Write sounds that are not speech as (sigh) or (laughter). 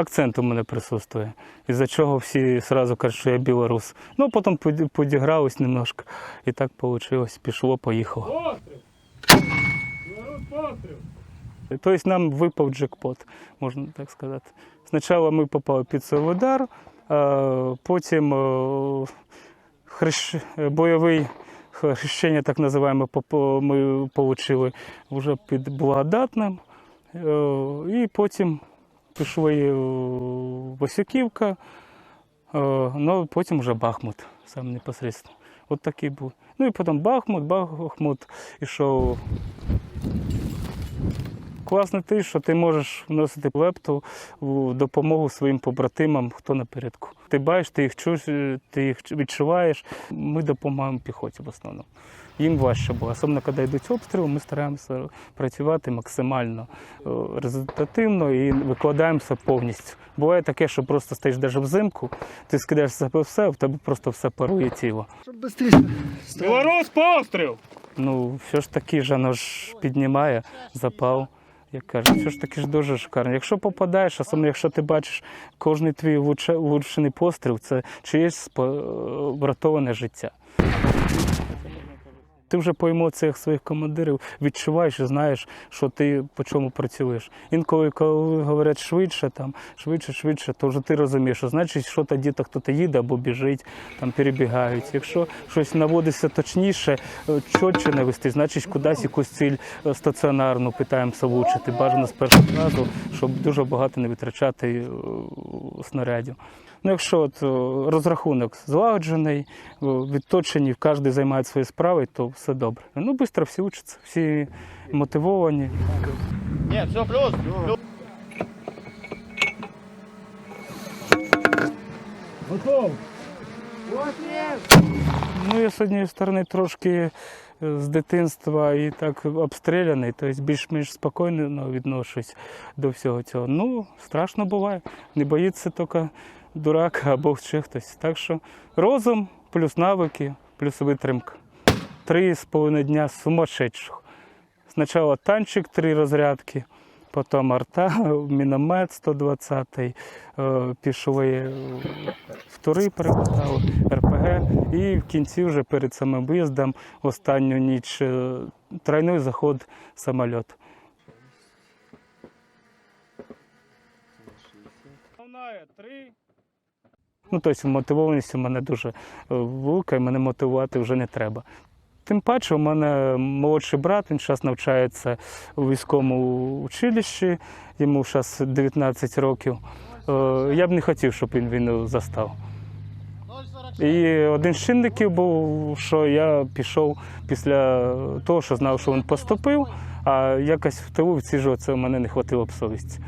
акцент у мене присутствує. Із-за чого всі одразу кажуть, що я білорус. Ну, потім поді- подігрались немножко. І так вийшло. Пішло, поїхало. Тобто нам випав джекпот, можна так сказати. Спочатку ми попали під Солодар, а потім хрещ... бойовий хрещення, так називаємо, ми отримали вже під благодатним. І потім пішли Васюківка, е, ну потім вже Бахмут, сам непосередньо. От такий був. Ну і потім Бахмут, Бахмут ішов Класно те, що ти можеш вносити лепту в допомогу своїм побратимам, хто напередку. Ти бачиш, ти їх чуєш, ти їх відчуваєш. Ми допомагаємо піхоті в основному. Їм важче було. Особливо, коли йдуть обстріли, ми стараємося працювати максимально е, результативно і викладаємося повністю. Буває таке, що просто стоїш навіть взимку, ти скидаєш себе все, в тебе просто все парує тіло. Білорус постріл! Ну, все ж таки ж воно ж піднімає запал. Як кажуть, все ж таки ж дуже шикарно. Якщо попадаєш, особливо якщо ти бачиш кожний твій влуче- влучений постріл, це чиєсь спо- врятоване життя. Ти вже по емоціях своїх командирів відчуваєш і знаєш, що ти по чому працюєш. Інколи, коли говорять швидше, там, швидше, швидше, то вже ти розумієш, що значить, що то діти хтось їде або біжить, там перебігають. Якщо щось наводиться точніше, е, чотче навести, значить кудись якусь ціль е, стаціонарну питаємося влучити. Бажано з першого разу, щоб дуже багато не витрачати е, снарядів. Ну, якщо от, розрахунок злагоджений, відточені, кожен займає свої справи, то все добре. Ну, швидко всі учаться, всі мотивовані. Нет, все, плюс. плюс. Ну, я з однієї сторони трошки е, з дитинства і так обстріляний, тобто більш-менш спокійно відношусь до всього цього. Ну, страшно буває. Не боїться тільки дурак або ще хтось. Так що розум, плюс навики, плюс витримка. Три з половиною дня сумасшедших. Спочатку танчик, три розрядки, потім арта, (laughs) міномет 120, е, пішли е, в РПГ, і в кінці вже перед самим виїздом останню ніч е, тройний заход самоліт. Ну, тобто мотивованість у мене дуже велика, і мене мотивувати вже не треба. Тим паче, у мене молодший брат, він зараз навчається у військовому училищі, йому зараз 19 років. Е, Я б не хотів, щоб він війну застав. І один з чинників був, що я пішов після того, що знав, що він поступив, а якось в тилу відсіжуватися у мене не хватило б совісті.